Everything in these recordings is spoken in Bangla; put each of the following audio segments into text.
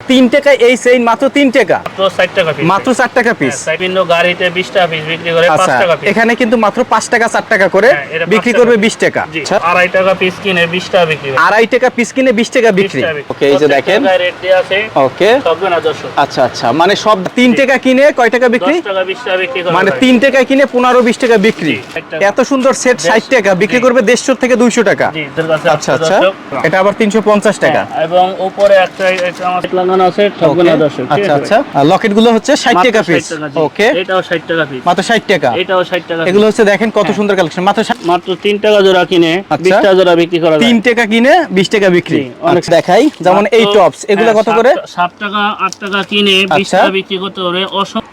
তিন টাকা এই চেইন মাত্র তিন টাকা? মাত্র ষাট টাকা পিস চার টাকা পিস হ্যাঁ, বিভিন্ন গাড়িতে বিশ টাকা পিস বিক্রি করে পাঁচ আচ্ছা টাকা এখানে কিন্তু মাত্র পাঁচ টাকা চার টাকা করে হ্যাঁ, বিক্রি করবে বিশ টাকা। আচ্ছা, আড়াই টাকা পিস কিনে বিশ টাকা বিক্রি আড়াই টাকা পিস কিনে বিশ টাকা বিক্রি। ওকে এই যে দেখেন। ওকে। আচ্ছা আচ্ছা মানে সব তিন টাকা কিনে কয় টাকা বিক্রি? মানে তিন টাকা কিনে পনেরো বিশ টাকা বিক্রি। এত সুন্দর সেট ষাট টাকা। বিক্রি করবে দেড়শো থেকে দুইশো টাকা। জি এদের কাছে আচ্ছা। আচ্ছা এটা আবার তিনশো পঞ্চাশ টাকা। হ্যাঁ, এবং উপরে একটা একটা আছে আচ্ছা আচ্ছা। লকেটগুলো হচ্ছে ষাট মাত্র টাকা পিস ওকে এটাও ষাট টাকা পিস মাত্র ষাট টাকা। এটাও ষাট টাকা এগুলো হচ্ছে দেখেন কত হ্যাঁ। সুন্দর কালেকশন। মাত্র মাত্র তিন টাকা জোড়া কিনে আচ্ছা। বিশ টাকা জোড়া বিক্রি করা যায়। তিন টাকা কিনে বিশ টাকা বিক্রি। অনেক- আচ্ছা, দেখাই। যেমন এই টপস এগুলো হ্যাঁ, কত করে? টা- সাত টাকা আট টাকা কিনে বিশ আচ্ছা। টাকা বিক্রি করতে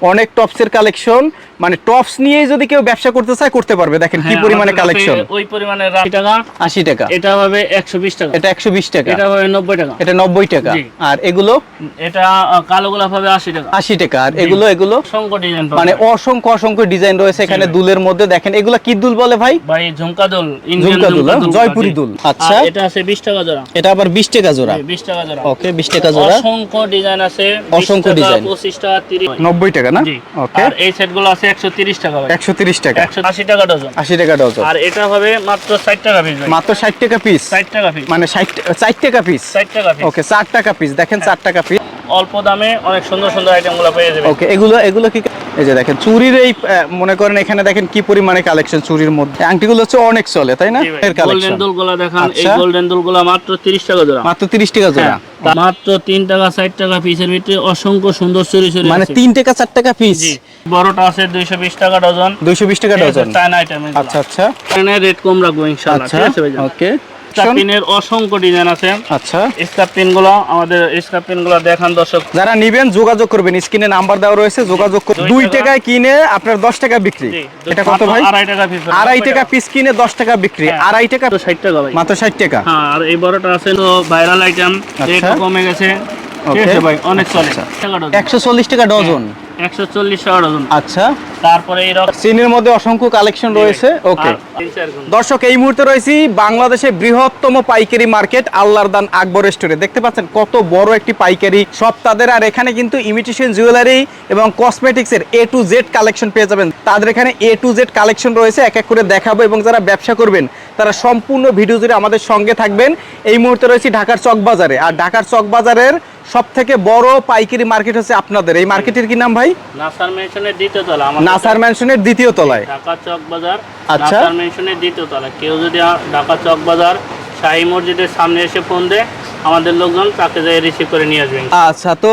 অনেক টপস এর কালেকশন। মানে টপস নিয়ে যদি কেউ ব্যবসা করতে চায় করতে পারবে। দেখেন কি হ্যাঁ, পরিমাণে কালেকশন। ওই পরিমাণে আশি টাকা। আশি টাকা। এটা হবে একশো বিশ টাকা। এটা একশো বিশ টাকা। এটা হবে নব্বই টাকা। এটা নব্বই টাকা। আর এগুলো এটা কালো গোলাপ হবে আশি টাকা। আশি টাকা। আর এগুলো এগুলো? অসংখ্য ডিজাইন মানে অসংখ্য অসংখ্য ডিজাইন রয়েছে এখানে দুলের মধ্যে। দেখেন এগুলো কি দুল বলে ভাই? ভাই ঝুমকা দোল ইন্ডিয়ান ঝুমকা দুল, ঝুমকা হ্যাঁ? দুল জয়পুরি দুল। আচ্ছা। এটা আছে বিশ টাকা জোড়া। এটা আবার বিশ টাকা জোড়া। বিশ টাকা জোড়া। ওকে টাকা জোড়া। অসংখ্য ডিজাইন আছে। অসংখ্য অসংখ্য ডিজাইন। ডিজাইন পঁচিশ টাকা তিরিশ নব্বই টাকা না? ওকে। আর এই সেটগুলো আছে একশো তিরিশ টাকা ভাই। একশো তিরিশ টাকা। একশো আশি টাকা ডজন। আশি টাকা ডজন। আর এটা হবে মাত্র ষাট টাকা পিস ভাই। মাত্র ষাট টাকা পিস টাকা পিস মানে ষাট ষাট টাকা পিস ষাট টাকা পিস ওকে চার টাকা পিস দেখেন চার টাকা পিস অল্প দামে অনেক সুন্দর সুন্দর আইটেমগুলো পেয়ে যাবে ওকে এগুলো এগুলো কি এই যে দেখেন চুরির এই মনে করেন এখানে দেখেন কি পরিমাণে কালেকশন চুরির মধ্যে। আংটিগুলো হচ্ছে অনেক চলে তাই না? এর কালেকশন দুলগুলো দেখান এই আচ্ছা। গোল্ডেন দুলগুলো মাত্র তিরিশ টাকা জোড়া। মাত্র তিরিশ টাকা জোড়া। হ্যাঁ, মাত্র তিন টাকা ষাট টাকা পিসের ভিতরে অসংখ্য সুন্দর চুরি চুরি মানে আছে। তিন টাকা চার টাকা পিস জি বড়টা আছে দুইশো বিশ টাকা ডজন দুইশো বিশ টাকা ডজন চায়না আইটেম আচ্ছা আচ্ছা। রেট কম রাখব ইনশাআল্লাহ আচ্ছা ঠিক আছে ভাইজান? ওকে স্কার্পিনের অসংখ্য ডিজাইন আছে। আচ্ছা। আমাদের দেখান দর্শক। যারা নিবেন যোগাযোগ করবেন। স্ক্রিনে নাম্বার দেওয়া রয়েছে যোগাযোগ করুন টাকায় কিনে আপনার দশ টাকা বিক্রি। এটা কত ভাই? আড়াই টাকা পিস আড়াই টাকা পিস কিনে দশ টাকা বিক্রি। হ্যাঁ। আড়াই টাকা ষাট টাকা ভাই। মাত্র ষাট টাকা। হ্যাঁ আর এই বড়টা আছে তো ভাইরাল আইটেম রেট আচ্ছা। কমে গেছে। ঠিক Okay. আছে ভাই অনেক চলে আচ্ছা। টাকা ডজন। আচ্ছা। তারপরে এই মধ্যে অসংখ্য কালেকশন রয়েছে। ওকে। দর্শক এই মুহূর্তে রয়েছি বাংলাদেশের বৃহত্তম পাইকারি মার্কেট আল্লাহর দান আকবর স্টোরে দেখতে পাচ্ছেন কত বড় একটি পাইকারি সব তাদের। আর এখানে কিন্তু ইমিটেশন জুয়েলারি এবং কসমেটিক্সের এ টু জেড কালেকশন পেয়ে যাবেন। তাদের এখানে এ টু জেড কালেকশন রয়েছে। এক এক করে দেখাবো এবং যারা ব্যবসা করবেন তারা সম্পূর্ণ ভিডিও জুড়ে আমাদের সঙ্গে থাকবেন। এই মুহূর্তে রয়েছি ঢাকার চকবাজারে। আর ঢাকার চকবাজারের সব থেকে বড় পাইকারি মার্কেট হচ্ছে আপনাদের। এই মার্কেটের কি নাম ভাই? নাসার মেনশনের দ্বিতীয় তলা আমাদের নাসার ম্যানশনের দ্বিতীয় তলায়। ঢাকা চক বাজার আচ্ছা। নাসার মেনশনের দ্বিতীয় তলা কেউ যদি ঢাকা চক বাজার শাহী মসজিদের সামনে এসে ফোন দেয় আমাদের লোকজন তাকে যাই রিসিভ করে নিয়ে আসবেন আচ্ছা তো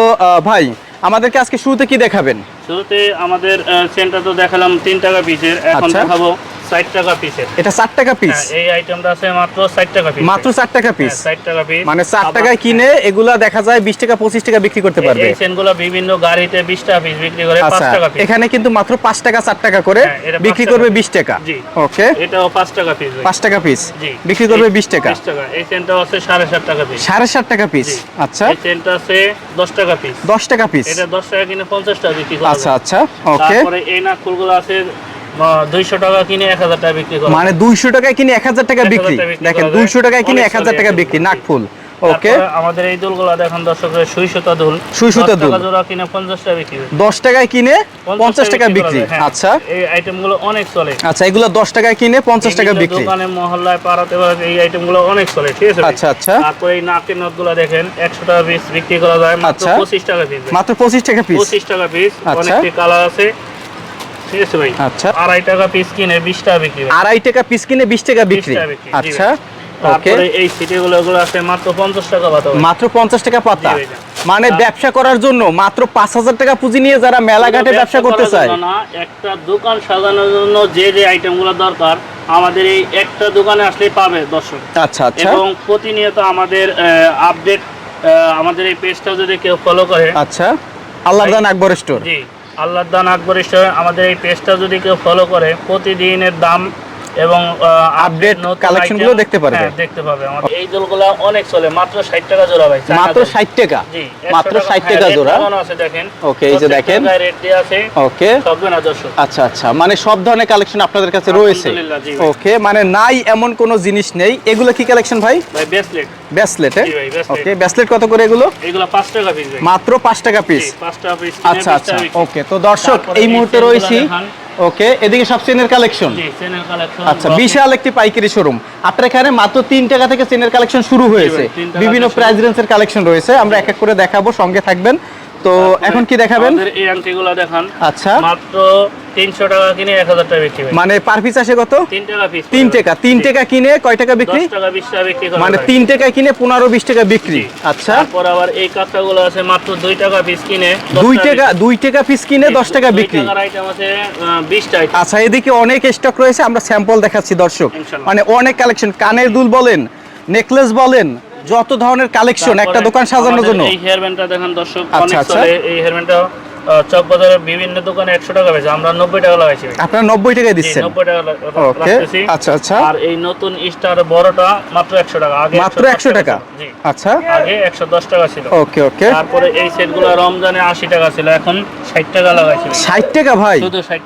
ভাই আমাদেরকে আজকে শুরুতে কি দেখাবেন? শুরুতে আমাদের সেন্টার তো দেখালাম তিন টাকা পিসের এখন আচ্ছা। দেখাবো ষাট টাকা পিসের এটা চার টাকা পিস হ্যাঁ, এই আইটেমটা আছে মাত্র ষাট টাকা পিস মাত্র চার টাকা পিস ষাট টাকা পিস মানে চার টাকায় কিনে এগুলা দেখা যায় বিশ টাকা পঁচিশ টাকা বিক্রি করতে পারবে। এই সেনগুলো বিভিন্ন গাড়িতে বিশ টাকা পিস বিক্রি করে পাঁচ আচ্ছা টাকা পিস এখানে কিন্তু মাত্র পাঁচ টাকা চার টাকা করে হ্যাঁ, বিক্রি করবে বিশ টাকা। জি। ওকে এটাও পাঁচ টাকা পিস পাঁচ টাকা পিস জি। বিক্রি করবে বিশ টাকা? বিশ টাকা। এই সেনটা আছে সাড়ে সাত টাকা পিস সাড়ে সাত টাকা পিস আচ্ছা। এই সেনটা আছে দশ টাকা পিস দশ টাকা পিস এটা দশ টাকা কিনে পঞ্চাশ টাকা বিক্রি করা আচ্ছা। আচ্ছা। ওকে তারপরে এই নাকফুলগুলো আছে দুইশো টাকা কিনে এক হাজার টাকা বিক্রি করা মানে দুইশো টাকায় কিনে এক হাজার টাকা 1000 বিক্রি টাকা বিক্রি দেখেন করা যায়। দুইশো টাকায় কিনে টাকা বিক্রি নাকফুল ওকে আমাদের এই দুলগুলো দেখেন দর্শকের সুই সুতা দুল সুই সুতা দুল। জোড়া কিনে পঞ্চাশ টাকা বিক্রি করে। দশ টাকায় কিনে পঞ্চাশ টাকা বিক্রি যায়, হ্যাঁ। আচ্ছা এই আইটেমগুলো অনেক চলে আচ্ছা এগুলো দশ টাকায় কিনে পঞ্চাশ টাকা বিক্রি দোকানে মহল্লায় পাড়াতে পাড়াতে এই আইটেমগুলো অনেক চলে ঠিক আছে আচ্ছা, আচ্ছা। তারপরে এই নাকের নথগুলো দেখেন একশো টাকা পিস বিক্রি করা যায় মাত্র আচ্ছা। পঁচিশ টাকা পিস মাত্র পঁচিশ টাকা পিস টাকা পিস আচ্ছা। কালার আছে ঠিক আছে ভাই? আচ্ছা। আড়াই টাকা পিস কিনে বিশ টাকা বিক্রি আড়াই টাকা পিস কিনে বিশ টাকা বিক্রি। টাকা বিক্রি, জি আচ্ছা তারপরে এই সিটিগুলো এগুলো আছে মাত্র পঞ্চাশ টাকা পাতা মাত্র পঞ্চাশ টাকা পাতা। মানে ব্যবসা করার জন্য মাত্র পাঁচ হাজার টাকা পুঁজি নিয়ে যারা মেলাঘাটে ব্যবসা করতে চায়। না একটা দোকান সাজানোর জন্য যে যে আইটেমগুলো দরকার আমাদের এই একটা দোকানে আসলে পাবে দর্শক। আচ্ছা আচ্ছা। এবং প্রতিনিয়ত আমাদের আপডেট আমাদের এই পেজটা যদি কেউ ফলো করে আচ্ছা। আল্লাহ আকবর স্টোর জি। আল্লাহ দান আকবর স্টোর আমাদের এই পেজটা যদি কেউ ফলো করে প্রতিদিনের দাম এবং Update collection গুলো দেখতে পারবে। হ্যাঁ দেখতে পাবে। আমাদের এই দলগুলো অনেক চলে মাত্র ষাট টাকা জোড়া ভাই মাত্র দোল। ষাট টাকা? জি মাত্র 100 ষাট হ্যাঁ, টাকা জোড়া? আছে দেখেন। Okay, এই যে দেখেন। রেট দেওয়া আছে ওকে সবগুলো না দর্শক। আচ্ছা আচ্ছা মানে সব ধরনের কালেকশন আপনাদের কাছে রয়েছে। ওকে মানে নাই এমন কোনো জিনিস নেই। এগুলো কি কালেকশন ভাই? ভাই ব্রেসলেট ব্যাসলেট ভাই, bracelet। ওকে ব্যাসলেট কত করে এগুলো? এগুলো পাঁচ টাকা পিস মাত্র পাঁচ টাকা পিস জি, পাঁচ টাকা পিস আচ্ছা আচ্ছা ওকে তো দর্শক এই মুহূর্তে রয়েছি। ওকে এদিকে সব চেনের কালেকশন? আচ্ছা বিশাল একটি পাইকারি শোরুম। আপনার এখানে মাত্র তিন টাকা থেকে চেনের কালেকশন শুরু হয়েছে। বিভিন্ন প্রাইস রেঞ্জের কালেকশন রয়েছে। আমরা এক এক করে দেখাবো সঙ্গে থাকবেন। তো এখন কি দেখাবেন? এই আংটিগুলো দেখান। আচ্ছা। মাত্র তিনশো টাকা কিনে এক হাজার টাকা বিক্রি মানে পার পিস আসে কত? টাকা পিস তিন টাকা। তিন টাকা কিনে কয় টাকা বিক্রি? দশ টাকা বিশ টাকা বিক্রি মানে টাকা কিনে পনেরো বিশ টাকা বিক্রি। আচ্ছা। তারপর আবার এই কাঁকড়াগুলো আছে মাত্র দুই টাকা পিস কিনে। টাকা বিক্রি। টাকা পিস কিনে দশ টাকা বিক্রি। আইটেম আছে বিশটা আইটেম আচ্ছা এদিকে অনেক স্টক রয়েছে আমরা স্যাম্পল দেখাচ্ছি দর্শক। মানে অনেক কালেকশন কানের দুল বলেন নেকলেস বলেন যত ধরনের কালেকশন একটা দোকান সাজানোর জন্য। এই হেয়ার ব্যান্ডটা দেখেন দর্শক আচ্ছা, অনেক আচ্ছা। চলে এই হেয়ার ব্যান্ডটা চক বাজারে বিভিন্ন দোকানে একশো টাকা আমরা নব্বই টাকা লাগাইছি। আপনারা নব্বই টাকায় জি, দিচ্ছেন? নব্বই টাকা ওকে আচ্ছা আচ্ছা। আর এই নতুন স্টার বড়টা মাত্র একশো টাকা আগে মাত্র একশো টাকা। আচ্ছা। আগে একশো দশ টাকা ছিল। ওকে ওকে তারপরে এই সেটগুলো রমজানে আশি টাকা ছিল এখন ষাট টাকা লাগাইছি। ষাট টাকা ভাই?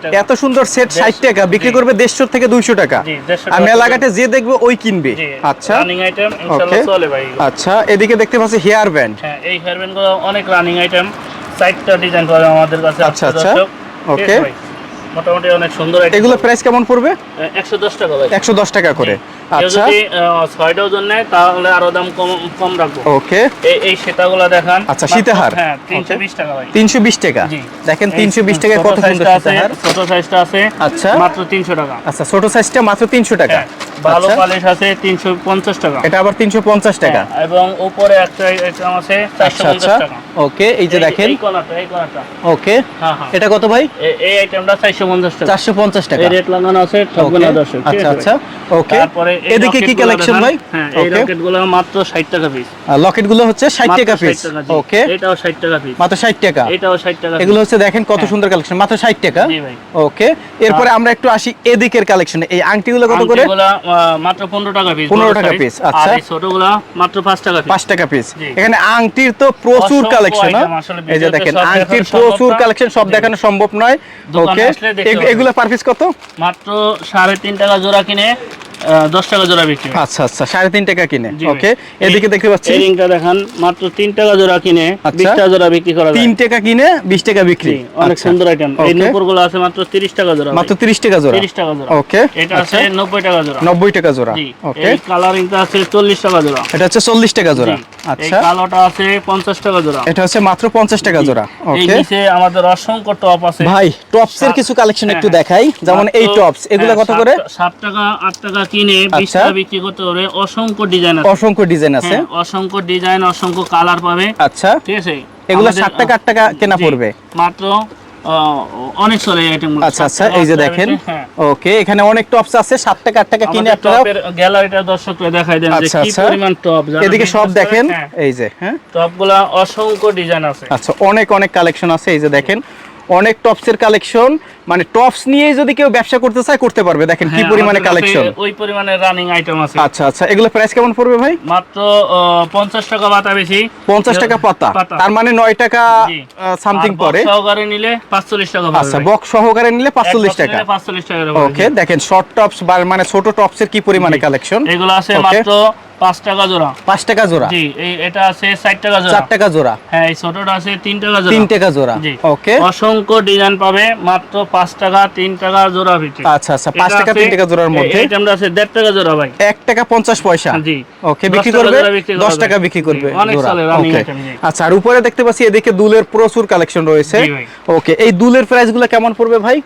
টাকা। এত সুন্দর সেট ষাট টাকা বিক্রি করবে দেড়শো থেকে দুইশো টাকা। আর টাকা মেলাঘাটে যে দেখবে ওই কিনবে। আচ্ছা। রানিং আইটেম ইনশাআল্লাহ চলে ভাই। আচ্ছা এদিকে দেখতে পাচ্ছি হেয়ার ব্যান্ড হ্যাঁ এই হেয়ার ব্যান্ডগুলো অনেক রানিং আইটেম চারটা ডিজাইন পাবে আমাদের কাছে আচ্ছা, আচ্ছা। ওকে। মোটামুটি অনেক সুন্দর এগুলো প্রাইস কেমন পড়বে? একশো দশ টাকা ভাই। একশো দশ টাকা করে। আচ্ছা। যদি আহ, ছয়টা ওজন নেয় তাহলে আরও দাম কম কম রাখব। ওকে এই এই সেটাগুলো দেখান। আচ্ছা, সীতাহার। হ্যাঁ তিনশো Okay. বিশ টাকা ভাই। তিনশো বিশ টাকা। জি। দেখেন এই তিনশো বিশ টাকায় ছোট কত সুন্দর সাইজটা আছে, সীতাহার ছোট সাইজটা আছে আচ্ছা। মাত্র তিনশো টাকা। আচ্ছা ছোট সাইজটা মাত্র তিনশো টাকা। হ্যাঁ, ভালো আচ্ছা, পালিশ আছে তিনশো পঞ্চাশ টাকা। এটা আবার তিনশো পঞ্চাশ টাকা। হ্যাঁ, এবং উপরে একটা আইটেম আছে চারশো আচ্ছা আচ্ছা। টাকা। ওকে এই যে দেখেন। এই এই ওকে। হ্যাঁ হ্যাঁ। এটা কত ভাই? এই আইটেমটা চারশো পঞ্চাশ টাকা। চারশো পঞ্চাশ টাকা। এই রেট লাগানো আছে আচ্ছা আচ্ছা। ওকে। তারপরে এদিকে কি কালেকশন ভাই? হ্যাঁ এই মাত্র ষাট টাকা পিস লকেটগুলো হচ্ছে ষাট টাকা পিস ওকে। এটাও ষাট টাকা পিস মাত্র ষাট টাকা। এটাও ষাট টাকা এগুলো হচ্ছে দেখেন কত। সুন্দর কালেকশন মাত্র ষাট টাকা। জি ভাই। ওকে। এরপরে আমরা একটু আসি এদিকের কালেকশনে এই আংটিগুলো কত করে? মাত্র পনেরো টাকা পিস 15 টাকা পিস আচ্ছা। আর ছোটগুলা মাত্র পাঁচ টাকা পিস 5 টাকা পিস এখানে আংটির তো প্রচুর কালেকশন item এই যে দেখেন আংটির প্রচুর কালেকশন সব। দেখানো সম্ভব নয়। ওকে। এগুলো পার পিস কত? মাত্র সাড়ে তিন টাকা জোড়া কিনে আহ, দশ টাকা জোড়া বিক্রি আচ্ছা আচ্ছা সাড়ে তিন টাকা কিনে। ওকে এদিকে দেখতে পাচ্ছি। রিংটা দেখান মাত্র তিন টাকা জোড়া কিনে আচ্ছা। বিশ টাকা জোড়া বিক্রি করা যায়। তিন টাকা কিনে বিশ টাকা বিক্রি। অনেক আচ্ছা। সুন্দর আইটেম এই Okay. নূপুরগুলো আছে মাত্র তিরিশ টাকা জোড়া মাত্র তিরিশ টাকা জোড়া। তিরিশ টাকা জোড়া। ওকে এটা আচ্ছা। আছে নব্বই টাকা জোড়া। নব্বই টাকা জোড়া। ওকে এই কালারিংটা আছে চল্লিশ টাকা জোড়া। এটা হচ্ছে চল্লিশ টাকা জোড়া। জি। এই আচ্ছা। কালোটা আছে পঞ্চাশ টাকা জোড়া। এটা হচ্ছে মাত্র পঞ্চাশ টাকা জোড়া। এই নিচে আমাদের অসংখ্য টপ আছে। ভাই টপস এর কিছু কালেকশন একটু হ্যাঁ, দেখাই। যেমন এই টপস এগুলো হ্যাঁ, কত করে? টা- সাত টাকা আট টাকা কিনে বিশ আচ্ছা। টাকা বিক্রি করতে পারে অসংখ্য ডিজাইন আছে। অসংখ্য ডিজাইন আছে। হ্যাঁ, অসংখ্য ডিজাইন অসংখ্য কালার পাবে। আচ্ছা। ঠিক আছে? এগুলো ষাট টাকা আট টাকা কেনা পড়বে? মাত্র অনেক চলে এই আইটেম আচ্ছা আচ্ছা এই যে দেখেন। হ্যাঁ। ওকে এখানে অনেক টপস আছে সাত টাকা আট টাকা কিনে আপনারা গ্যালারিটা দর্শকরা দেখাই দেন যে আচ্ছা, কি আচ্ছা। পরিমাণ টপ এদিকে সব দেখেন এই যে হ্যাঁ। টপগুলা অসংখ্য ডিজাইন আছে। আচ্ছা অনেক অনেক কালেকশন আছে এই যে দেখেন। অনেক টপসের কালেকশন মানে টপস নিয়ে যদি কেউ ব্যবসা করতে চায় করতে পারবে। দেখেন কি হ্যাঁ, পরিমাণে কালেকশন ওই পরিমাণে রানিং আইটেম আছে। আচ্ছা আচ্ছা এগুলো প্রাইস কেমন পড়বে ভাই? মাত্র পঞ্চাশ টাকা বাতা বেশি। পঞ্চাশ টাকা পাতা। পাতা। তার মানে নয় টাকা সামথিং box সহকারে নিলে পাঁচচল্লিশ টাকা পড়বে আচ্ছা বক্স সহকারে নিলে এক পাঁচচল্লিশ box টাকা। 45 টাকা ওকে দেখেন শর্ট টপস বা মানে ছোট টপস এর কি পরিমাণে কালেকশন এগুলো আছে মাত্র পাঁচ টাকা জোড়া। পাঁচ টাকা জোড়া? জি এই এটা আছে ষাট টাকা জোড়া। চার টাকা জোড়া। হ্যাঁ এই ছোটটা আছে তিন টাকা জোড়া। তিন টাকা জোড়া। জি। ওকে অসংখ্য ডিজাইন পাবে মাত্র পাঁচ টাকা তিন টাকা জোড়া ভিত্তিক আচ্ছা আচ্ছা পাঁচ টাকা তিন টাকা জোড়ার মধ্যে? আইটেমটা আছে দেড় টাকা জোড়া ভাই। এক টাকা পঞ্চাশ পয়সা? জি। ওকে বিক্রি করবে? দশ টাকা বিক্রি করবে। আচ্ছা আর উপরে দেখতে পাচ্ছি এদিকে দুলের প্রচুর কালেকশন রয়েছে। ওকে এই দুলের প্রাইসগুলো কেমন পড়বে ভাই?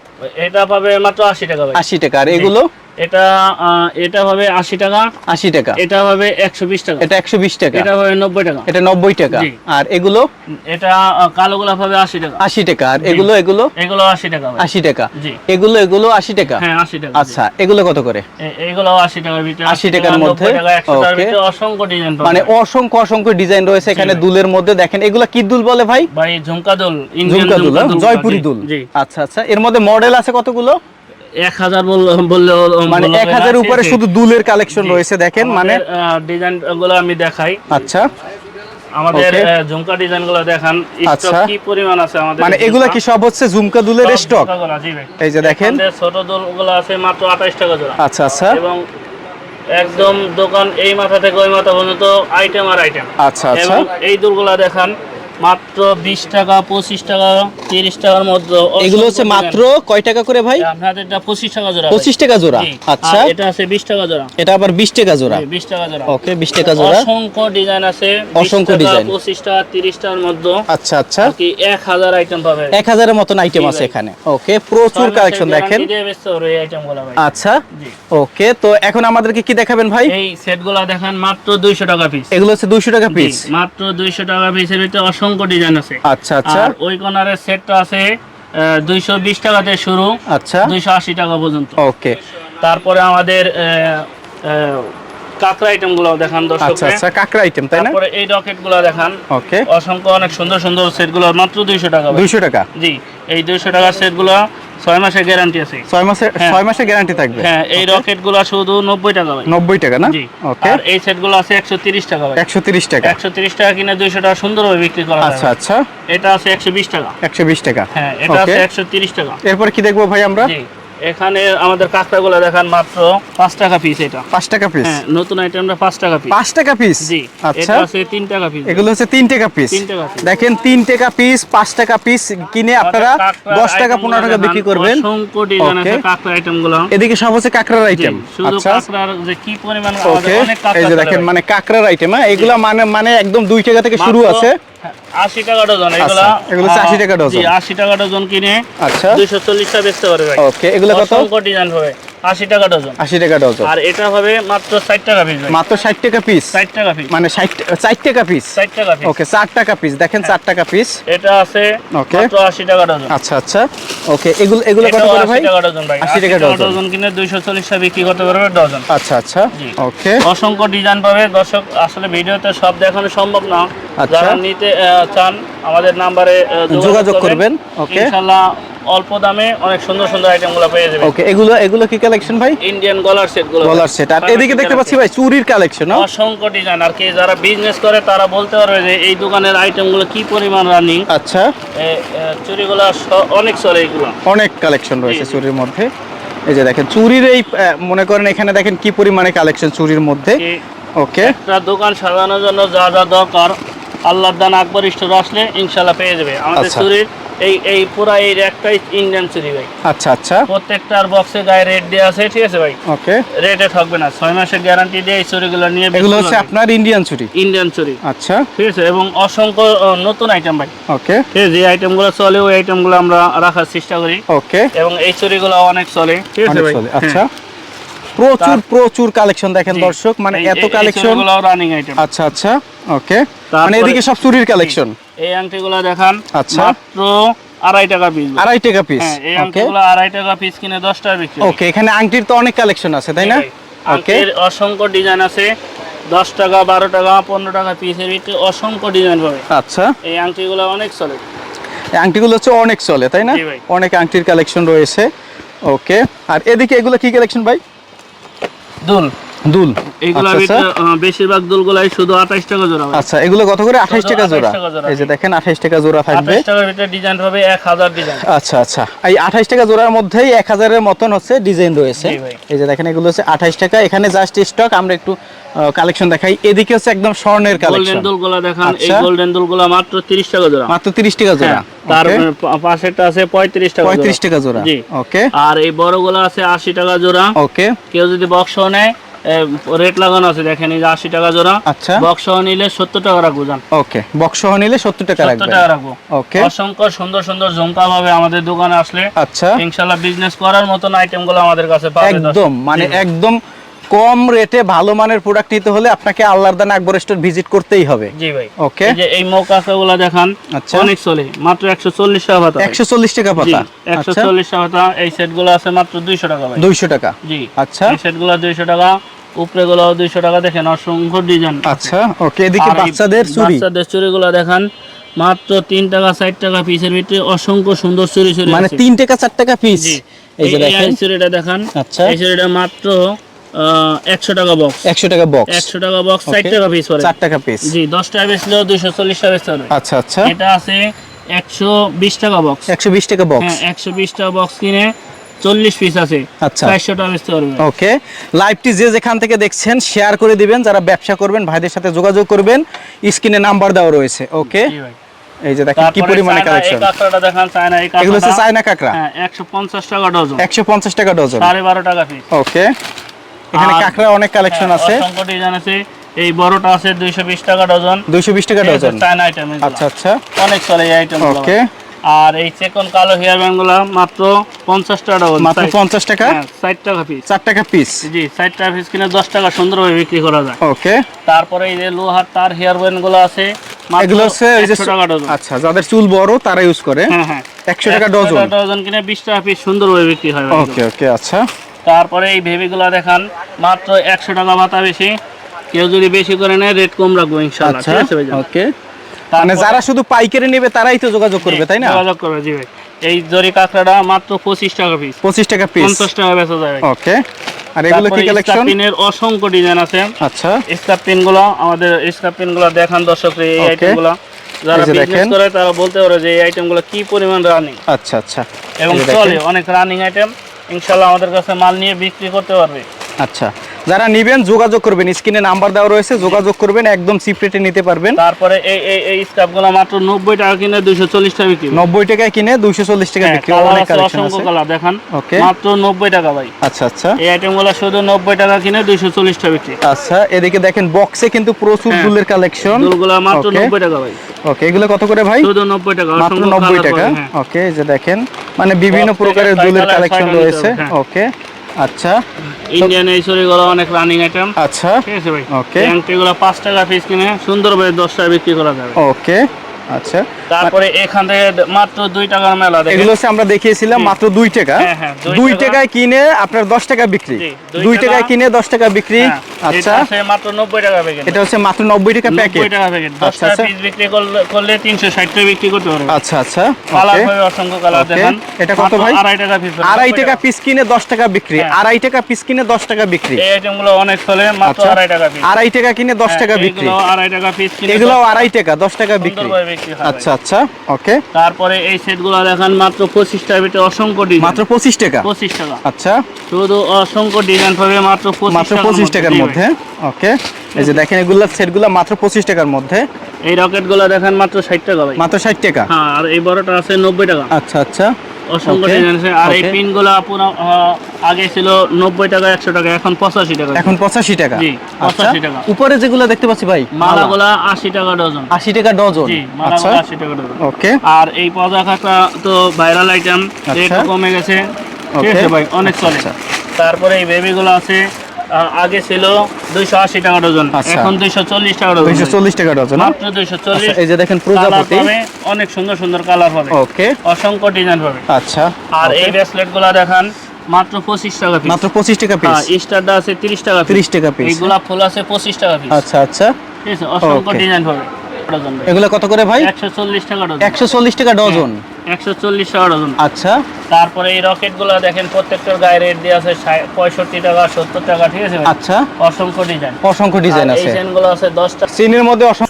এটা পাবে মাত্র আশি টাকা আশি টাকা। আর এগুলো? এটা এটা হবে আশি টাকা। আশি টাকা। এটা হবে একশো বিশ টাকা। এটা একশো বিশ টাকা। এটা হবে নব্বই টাকা। এটা নব্বই টাকা। আর এগুলো? এটা কালো গোলাপ হবে আশি টাকা। আশি টাকা। আর এগুলো এগুলো? এগুলো আশি টাকা আশি টাকা। এগুলো এগুলো আশি টাকা? হ্যাঁ আশি টাকা। আচ্ছা এগুলো কত করে? এ- এইগুলো আশি টাকার ভিতরে। 80 টাকার মধ্যে? অসংখ্য ডিজাইন মানে অসংখ্য অসংখ্য ডিজাইন রয়েছে এখানে দুলের মধ্যে। দেখেন এগুলো কি দুল বলে ভাই? ভাই ঝুমকা দোল ঝুমকা দুল হ্যাঁ? জয়পুরি দুল। আচ্ছা আচ্ছা। এর মধ্যে মডেল আছে কতগুলো? এক হাজার বল- বললে মানে এক হাজার উপরে শুধু দুলের কালেকশন রয়েছে দেখেন মানে ডিজাইনগুলো আমি দেখাই। আচ্ছা। আমাদের ঝুমকা ডিজাইনগুলো দেখান আচ্ছা। স্টক কি পরিমাণ আছে আমাদের মানে? এগুলা কি সব হচ্ছে ঝুমকা দুলের স্টক। এই যে দেখেন। ছোট দোলগুলো আছে মাত্র আঠাশ টাকা জোড়া। আচ্ছা আচ্ছা। এবং একদম দোকান এই মাথা থেকে ওই মাথা পর্যন্ত আইটেম আর আইটেম আচ্ছা আচ্ছা। এই দুলগুলা দেখান মাত্র বিশ টাকা পঁচিশ টাকা তিরিশ টাকার মধ্যে এগুলো হচ্ছে মাত্র কয় টাকা করে ভাই? আপনাদের এটা পঁচিশ টাকা জোড়া পঁচিশ টাকা জোড়া। আচ্ছা। এটা আছে বিশ টাকা জোড়া। এটা আবার বিশ টাকা জোড়া। বিশ টাকা জোড়া। ওকে বিশ টাকা জোড়া। অসংখ্য ডিজাইন আছে। অসংখ্য ডিজাইন। ডিজাইন। পঁচিশ টাকা তিরিশ টাকার মধ্যে আচ্ছা আচ্ছা। কি এক হাজার আইটেম পাবে। এক হাজারের মতন আইটেম আছে এখানে। ওকে প্রচুর কালেকশন দেখেন। আচ্ছা। ওকে তো এখন আমাদেরকে কি দেখাবেন ভাই? এই সেটগুলো দেখেন মাত্র দুইশো টাকা পিস এগুলো হচ্ছে দুইশো টাকা পিস মাত্র দুইশো টাকা পিসের ভিতরে অসংখ্য ডিজাইন আছে। আচ্ছা আচ্ছা। আর ওই কর্নারের সেটটা আছে 220 টাকা থেকে শুরু আচ্ছা। দুইশো আশি টাকা পর্যন্ত। ওকে। তারপরে আমাদের আহ, আহ, কাঁকড়া আইটেমগুলো দেখান আচ্ছা দর্শককে আচ্ছা আইটেম তাই না? তারপরে এই রকেটগুলো দেখান। ওকে। অসংখ্য অনেক সুন্দর সুন্দর সেটগুলো মাত্র দুইশো টাকা ভাই। দুইশো টাকা? জি এই দুইশো টাকার সেটগুলো ছয় মাসের গ্যারান্টি আছে। ছয় মাসের হ্যাঁ। ছয় মাসের গ্যারান্টি থাকবে? হ্যাঁ এই রকেটগুলো শুধু নব্বই টাকা ভাই। নব্বই টাকা না? ওকে। আর এই সেটগুলো আছে একশো তিরিশ টাকা ভাই। একশো তিরিশ টাকা। একশো তিরিশ টাকা কিনে দুইশো টাকা সুন্দরভাবে বিক্রি করা আচ্ছা আচ্ছা। এটা আছে একশো বিশ টাকা। একশো বিশ টাকা। হ্যাঁ এটা আছে একশো তিরিশ টাকা। এরপর কি দেখব ভাই আমরা? এখানে আমাদের কাঁকড়াগুলো দেখান মাত্র পাঁচ টাকা পিস এটা। পাঁচ টাকা পিস হ্যাঁ নতুন আইটেমটা পাঁচ টাকা পিস পাঁচ টাকা পিস জি আচ্ছা। আছে তিন টাকা পিস এগুলো হচ্ছে তিন টাকা পিস তিন টাকা piece। দেখেন তিন টাকা পিস পাঁচ টাকা পিস কিনে আপনারা দশ টাকা পনেরো টাকা বিক্রি করবেন। অসংখ্য ডিজাইন আছে কাঁকড়া আইটেমগুলো। এদিকে সব হচ্ছে কাঁকড়ার আইটেম আচ্ছা। কাঁকড়ার যে কি পরিমাণ আমাদের অনেক এই যে দেখেন মানে কাঁকড়ার আইটেম হ্যাঁ? এগুলা মানে মানে একদম দুই টাকা থেকে শুরু আছে। হ্যাঁ, আশি টাকা ডজন এগুলা আচ্ছা, এগুলো 80 টাকা ডজন। জি আশি টাকা ডজন কিনে আচ্ছা। দুইশো চল্লিশটা বেচতে পারে ভাই। ওকে এগুলো কত? ডিজাইন হবে। আশি টাকা ডজন। আশি টাকা ডজন। আর এটা হবে মাত্র ষাট টাকা পিস মাত্র ষাট টাকা পিস ষাট টাকা পিস মানে ষাট ষাট টাকা পিস ষাট টাকা পিস ওকে চার টাকা পিস দেখেন চার টাকা পিস এটা আছে Okay. মাত্র আশি টাকা ডজন। আচ্ছা আচ্ছা। ওকে এগুলো এগুলো কত করে 80 ভাই টাকা ডজন ভাই। 80 টাকা ডজন। ডজন কিনে দুইশো চল্লিশটা বিক্রি করতে পারবে ডজন। আচ্ছা আচ্ছা। ওকে অসংখ্য ডিজাইন পাবে। দর্শক আসলে ভিডিওতে সব দেখানো সম্ভব না। আচ্ছা। যারা নিতে চান আমাদের নাম্বারে যোগাযোগ করবেন, okay. ইনশাআল্লাহ অল্প দামে অনেক সুন্দর সুন্দর আইটেমগুলো পেয়ে যাবেন। ওকে এগুলো এগুলো কি কালেকশন ভাই? ইন্ডিয়ান গলার সেটগুলো। গলার সেট আর এদিকে দেখতে পাচ্ছি ভাই চুরির কালেকশন অসংখ্য ডিজাইন আর কি যারা বিজনেস করে তারা বলতে পারবে যে এই দোকানের আইটেমগুলো কি পরিমাণ রানিং আচ্ছা। চুরিগুলো অনেক চলে এগুলো। অনেক কালেকশন রয়েছে। চুরির মধ্যে। এই যে দেখেন চুরির এই মনে করেন এখানে দেখেন কি পরিমাণে কালেকশন চুরির মধ্যে। ওকে একটা দোকান সাজানোর জন্য যা যা দরকার আল্লাহর দান আকবর স্টোর আসলে ইনশাল্লাহ পেয়ে যাবে। আমাদের আচ্ছা। চুরির এই এই পুরা এই র্যাকটাই ইন্ডিয়ান চুরি ভাই। আচ্ছা আচ্ছা। প্রত্যেকটার বক্সে গায়ে রেট দেওয়া আছে ঠিক আছে ভাই? ওকে রেটে থাকবে না। ছয় মাসের গ্যারান্টি দিয়ে এই চুরিগুলো নিয়ে এগুলো হচ্ছে আপনার ইন্ডিয়ান চুরি ইন্ডিয়ান চুরি আচ্ছা। ঠিক আছে এবং অসংখ্য নতুন আইটেম ভাই। ওকে ঠিক আছে যে আইটেমগুলো চলে ওই আইটেমগুলো আমরা রাখার চেষ্টা করি। ওকে এবং এই চুরিগুলো অনেক চলে। ঠিক আছে ভাই? আচ্ছা হ্যাঁ। প্রচুর প্রচুর কালেকশন দেখেন দর্শক। মানে এত কালেকশন রানিং আইটেম আচ্ছা আচ্ছা। ওকে মানে এদিকে সব চুরির কালেকশন এই আংটিগুলো দেখান আচ্ছা। মাত্র আড়াই টাকা পিস আড়াই টাকা পিস হ্যাঁ এই আংটিগুলো আড়াই টাকা পিস কিনে দশ টাকা বিক্রি ওকে এখানে আংটির তো অনেক কালেকশন আছে তাই না? ওকে অসংখ্য ডিজাইন আছে দশ টাকা বারো টাকা পনেরো টাকা পিসের ভিতরে অসংখ্য ডিজাইন পাবে আচ্ছা। এই আংটিগুলো অনেক চলে। এই আংটিগুলো হচ্ছে অনেক চলে তাই না? অনেক আংটির কালেকশন রয়েছে। ওকে আর এদিকে এগুলো কি কালেকশন ভাই? দুল। দুল? এইগুলো আচ্ছা, আচ্ছা। বেশিরভাগ দুলগুলাই শুধু আঠাইশ টাকা জোড়া আচ্ছা এগুলো কত করে? 28 টাকা জোড়া, এই যে দেখেন আঠাইশ টাকা জোড়া থাকবে। আঠাইশ টাকার ভিতরে ডিজাইন পাবে এক হাজার ডিজাইন। আচ্ছা আচ্ছা। এই আঠাইশ টাকা জোড়ার মধ্যেই এক হাজারের মতন হচ্ছে ডিজাইন রয়েছে। এই যে দেখেন এগুলো হচ্ছে আঠাইশ টাকা। এখানে জাস্ট স্টক আমরা একটু কালেকশন দেখাই। এদিকে হচ্ছে একদম স্বর্ণের গোল্ডেন কালেকশন দুলগুলো দেখান। এই আচ্ছা। গোল্ডেন দুলগুলো মাত্র তিরিশ টাকা জোড়া। মাত্র তিরিশ টাকা জোড়া। হ্যাঁ, তার পা- পাশেরটা আছে পঁয়ত্রিশ টাকা পঁয়ত্রিশ জোড়া। টাকা জোড়া। ওকে আর এই বড়গুলো আছে আশি টাকা জোড়া। ওকে কেউ যদি বক্স নেয় রেট লাগানো আছে দেখেন এই যে আশি টাকা জোড়া। আচ্ছা। বক্স নিলে সত্তর টাকা রাখব জান। ওকে বক্স সহ নিলে সত্তর টাকা রাখব। ওকে। অসংখ্য সুন্দর সুন্দর ঝুমকা পাবে আমাদের দোকানে আসলে। আচ্ছা। ইনশাল্লাহ বিজনেস করার মতন আইটেমগুলো আমাদের কাছে পাবে একদম মানে একদম কম রেটে ভালো মানের প্রোডাক্ট নিতে হলে আপনাকে আল্লাহর দান আকবর স্টোর ভিজিট করতেই হবে। জি ভাই। ওকে এই যে এই মৌকাকা গুলা দেখান আচ্ছা। অনেক চলে মাত্র একশো চল্লিশ টাকা পাতা। একশো চল্লিশ টাকা পাতা। একশো আচ্ছা। চল্লিশ টাকা পাতা এই সেটগুলো আছে মাত্র দুইশো টাকা ভাই। দুইশো টাকা। জি আচ্ছা। এই সেটগুলো দুইশো টাকা উপরে গুলো দুইশো টাকা দেখেন অসংখ্য ডিজাইন আচ্ছা ওকে এদিকে বাচ্চাদের চুরি বাচ্চাদের চুরিগুলো দেখান মাত্র তিন টাকা ষাট টাকা পিসের ভিতরে অসংখ্য সুন্দর চুরি চুরি মানে আছে। তিন টাকা চার টাকা পিস এই যে এই- এই দেখেন চুরিটা দেখান। আচ্ছা। এই চুরিটা মাত্র একশো টাকা বক্স একশো টাকা বক্স একশো টাকা বক্স ষাট টাকা পিস পড়ে টাকা পিস জি দশ টাকা বেচলেও দুইশো চল্লিশ টাকা হবে। আচ্ছা আচ্ছা। এটা আছে একশো বিশ টাকা বক্স একশো বিশ টাকা বক্স হ্যাঁ বিশ টাকা বক্স কিনে পিস আছে। আচ্ছা। টাকা বেচতে পারবে ওকে লাইভটি যে যেখান থেকে দেখছেন শেয়ার করে দিবেন। যারা ব্যবসা করবেন ভাইদের সাথে যোগাযোগ করবেন। স্ক্রিনে নাম্বার দেওয়া রয়েছে। ওকে এই যে দেখেন কি পরিমাণে চায়না, কালেকশন কাঁকড়াটা দেখান চায়না এই এগুলো হচ্ছে চায়না কাঁকড়া? হ্যাঁ একশো পঞ্চাশ টাকা ডজন একশো পঞ্চাশ টাকা ডজন টাকা পিস ওকে এখানে কাঁকড়া অনেক কালেকশন হ্যাঁ, আছে। অসংখ্য ডিজাইন আছে। এই বড়টা আছে দুইশো বিশ টাকা ডজন। দুইশো বিশ টাকা ডজন। চায়না আইটেম আচ্ছা আচ্ছা। অনেক চলে এই আইটেম ওকে। আর এই চেকন কালো হেয়ার ব্যান্ডগুলো মাত্র পঞ্চাশ টাকা ডজন। মাত্র পঞ্চাশ টাকা? ষাট টাকা পিস চার টাকা পিস জি ষাট টাকা পিস কিনে দশ টাকা সুন্দরভাবে বিক্রি করা যায়। ওকে। তারপরে এই যে লোহার তার হেয়ার ব্যান্ডগুলো আছে এগুলো হচ্ছে এই যে 100 আচ্ছা যাদের চুল বড় তারা ইউজ করে। হ্যাঁ হ্যাঁ। একশো টাকা ডজন। ডজন কিনে বিশ টাকা পিস সুন্দরভাবে বিক্রি হয়। ওকে ওকে আচ্ছা। তারপরে এই ভেবিগুলো দেখান মাত্র একশো টাকা বাতা বেশি। কেউ যদি বেশি করে নেয় রেট কম রাখব ইনশাল্লাহ আচ্ছা ঠিক আছে ওকে। মানে যারা শুধু পাইকারি নেবে তারাই তো যোগাযোগ করবে তাই না? যোগাযোগ করবে জি ভাই। এই জরি কাঁকড়াটা মাত্র পঁচিশ টাকা পিস পঁচিশ টাকা পিস পঞ্চাশ টাকা বেচা যায় ওকে। আর এগুলো কি কালেকশন স্কার্পিনের অসংখ্য ডিজাইন আছে। আচ্ছা। স্কার্পিনগুলো আমাদের স্কার্পিনগুলো দেখান দর্শক এই Okay. আইটেমগুলো যারা বিজনেস করে তারা বলতে পারে যে এই আইটেমগুলো কি পরিমাণ রানিং আচ্ছা আচ্ছা। এবং চলে অনেক রানিং আইটেম ইনশাল্লাহ আমাদের কাছে মাল নিয়ে বিক্রি করতে পারবে। আচ্ছা। যারা নিবেন যোগাযোগ করবেন। স্ক্রিনে নাম্বার দেওয়া রয়েছে যোগাযোগ করবেন একদম চিপ রেটে নিতে পারবেন। তারপরে এই এই এই স্কার্পগুলো মাত্র নব্বই টাকা কিনে দুইশো চল্লিশ টাকা বিক্রি নব্বই টাকায় কিনে দুইশো চল্লিশ টাকা হ্যাঁ, বিক্রি অনেক কালেকশন আছে। কালার দেখান। মাত্র নব্বই টাকা ভাই। আচ্ছা আচ্ছা। এই আইটেমগুলো শুধু নব্বই টাকা কিনে দুইশো চল্লিশ টাকা বিক্রি। আচ্ছা এদিকে দেখেন বক্সে কিন্তু প্রচুর হ্যাঁ। দুলের কালেকশন দুলগুলো মাত্র Okay. নব্বই টাকা ভাই। ওকে এগুলো কত করে ভাই? শুধু নব্বই টাকা মাত্র অসংখ্য নব্বই colour টাকা। হ্যাঁ। ওকে এই যে দেখেন মানে বিভিন্ন প্রকারের দুলের কালেকশন রয়েছে। হ্যাঁ। ওকে আচ্ছা। ইন্ডিয়ান এই গুলো অনেক রানিং আইটেম আচ্ছা। ঠিক আছে ভাই? Okay. এগুলো পাঁচ টাকা পিস কিনে সুন্দরভাবে দশ টাকা বিক্রি করা যাবে। ওকে আচ্ছা। তারপরে এখান থেকে মাত্র দুই টাকার মেলা এগুলো হচ্ছে আমরা দেখিয়েছিলাম মাত্র দুই টাকা। হ্যাঁ, হ্যাঁ, দুই দুই টাকায় কিনে আপনার দশ টাকা বিক্রি। দুই দুই টাকায় কিনে দশ টাকা বিক্রি। হ্যাঁ, আচ্ছা। মাত্র নব্বই টাকা প্যাকেট এটা হচ্ছে মাত্র নব্বই টাকা প্যাকেট টাকা প্যাকেট আচ্ছা, আচ্ছা। পিস বিক্রি করলে- করলে তিনশো ষাট টাকা বিক্রি করতে পারবে আচ্ছা আচ্ছা। কালার হবে অসংখ্য কালার দেখান। এটা কত ভাই? আড়াই টাকা পিস আড়াই টাকা পিস কিনে দশ টাকা বিক্রি। আড়াই টাকা পিস কিনে দশ টাকা বিক্রি। এই আইটেম অনেক চলে মাত্র আড়াই টাকা পিস আড়াই টাকা কিনে দশ টাকা বিক্রি। এগুলো আড়াই টাকা পিস এগুলো আড়াই টাকা দশ টাকা বিক্রি। হয় আচ্ছা আচ্ছা ওকে। তারপরে এই সেটগুলো দেখান মাত্র পঁচিশ টাকা ভিতরে অসংখ্য ডিজাইন। মাত্র পঁচিশ টাকা? পঁচিশ টাকা। আচ্ছা। শুধু অসংখ্য ডিজাইন পাবে মাত্র পঁচিশ মাত্র টাকার পঁচিশ টাকার মধ্যে ওকে। এই যে দেখেন এগুলা সেটগুলো মাত্র পঁচিশ টাকার মধ্যে। এই রকেটগুলো দেখেন মাত্র ষাট টাকা ভাই। মাত্র ষাট টাকা? হ্যাঁ আর এই বড়টা আছে নব্বই টাকা। আচ্ছা আচ্ছা। অসংখ্য ডিজাইন আছে। আর এই. পিনগুলো পুরো আগে ছিল নব্বই টাকা একশো টাকা এখন পঁচাশি টাকা। এখন পঁচাশি টাকা। জি, আচ্ছা। 85 টাকা। উপরে যেগুলো দেখতে পাচ্ছি ভাই মালাগুলা টাকা ডজন। আশি টাকা ডজন। জি আচ্ছা। মালাগুলা টাকা ডজন। ওকে আর এই তো ভাইরাল আইটেম আচ্ছা। রেট কমে গেছে। ঠিক আছে ভাই অনেক চলে। তারপরে এই বেবিগুলো আছে। আগে ছিল দুইশো আশি টাকা ডজন আচ্ছা। এখন দুইশো চল্লিশ টাকা ডজন। দুইশো চল্লিশ টাকা ডজন? মাত্র দুইশো চল্লিশ। আচ্ছা, এই যে দেখেন প্রজাপতি। অনেক সুন্দর সুন্দর কালার পাবে। ওকে। অসংখ্য ডিজাইন পাবে। আচ্ছা আর এই ব্রেসলেটগুলা দেখান মাত্র পঁচিশ টাকা পিস মাত্র পঁচিশ টাকা পিস হ্যাঁ স্টারটা আছে তিরিশ টাকা piece। 30 টাকা piece। এই গোলাপ ফুল আছে পঁচিশ টাকা পিস আচ্ছা আচ্ছা। ঠিক আছে অসংখ্য ডিজাইন পাবে। ডজন এগুলো কত করে ভাই? একশো চল্লিশ টাকা ডজন। একশো চল্লিশ টাকা ডজন। একশো চল্লিশ ডজন আচ্ছা। তারপরে এই রকেটগুলো দেখেন প্রত্যেকটার গায়ে রেট দিয়ে আছে ষাট- পঁয়ষট্টি টাকা সত্তর টাকা ঠিক আছে আচ্ছা। অসংখ্য ডিজাইন অসংখ্য ডিজাইন আছে। চেনগুলো আছে দশটা। সিনের মধ্যে অসংখ্য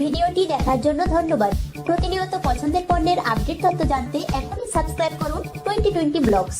ভিডিওটি দেখার জন্য ধন্যবাদ। প্রতিনিয়ত পছন্দের পণ্যের আপডেট তথ্য জানতে এখনই সাবস্ক্রাইব করুন টোয়েন্টি টোয়েন্টি ব্লগস